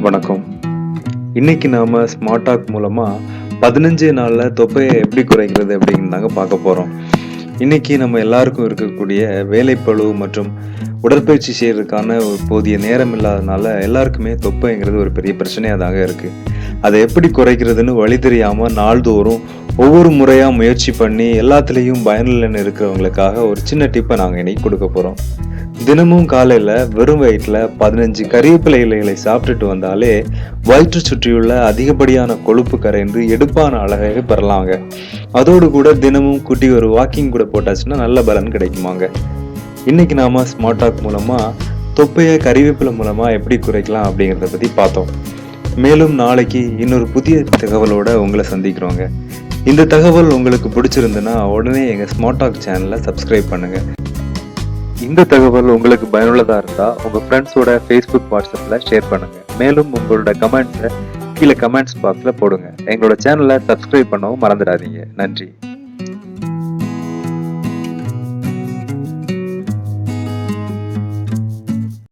வணக்கம். இன்னைக்கு நாம ஸ்மார்ட் டாக் மூலமா பதினஞ்சு நாள்ல தொப்பையை எப்படி குறைக்கிறது அப்படின்னு தாங்க பார்க்க போறோம். இன்னைக்கு நம்ம எல்லாருக்கும் இருக்கக்கூடிய வேலைப்பளு மற்றும் உடற்பயிற்சி செய்யறதுக்கான ஒரு போதிய நேரம் இல்லாதனால எல்லாருக்குமே தொப்பைங்கிறது ஒரு பெரிய பிரச்சனையாக தாங்க இருக்கு. அதை எப்படி குறைக்கிறதுன்னு வழி தெரியாம நாள்தோறும் ஒவ்வொரு முறையா முயற்சி பண்ணி எல்லாத்துலேயும் பயனில்லைன்னு இருக்கிறவங்களுக்காக ஒரு சின்ன டிப்பை நாங்கள் இன்னைக்கு கொடுக்க போறோம். தினமும் காலையில வெறும் வயிற்றுல பதினஞ்சு கறிவேப்பிலை இலைகளை சாப்பிட்டுட்டு வந்தாலே வயிற்று சுற்றியுள்ள அதிகப்படியான கொழுப்பு கரைந்து எடுப்பான அழகை பெறலாங்க. அதோடு கூட தினமும் குட்டி ஒரு வாக்கிங் கூட போட்டாச்சுன்னா நல்ல பலன் கிடைக்குமாங்க. இன்னைக்கு நாம ஸ்மார்ட் டாக் மூலமா தொப்பையை கறிவேப்பிலை மூலமா எப்படி குறைக்கலாம் அப்படிங்கிறத பத்தி பார்த்தோம். மேலும் நாளைக்கு இன்னொரு புதிய தகவலோட உங்களை சந்திக்கிறோங்க. இந்த தகவல் உங்களுக்கு பிடிச்சிருந்துன்னா உடனே எங்கள் ஸ்மார்ட் டாக் சேனலை சப்ஸ்கிரைப் பண்ணுங்க. இந்த தகவல் உங்களுக்கு பயனுள்ளதாக இருந்தால் உங்கள் ஃப்ரெண்ட்ஸோட ஃபேஸ்புக் வாட்ஸ்அப்பில் ஷேர் பண்ணுங்கள் மேலும் உங்களோட கமெண்ட்ஸை கீழே கமெண்ட்ஸ் பாக்ஸில் போடுங்க. எங்களோட சேனலை சப்ஸ்கிரைப் பண்ணவும் மறந்துடாதீங்க. நன்றி.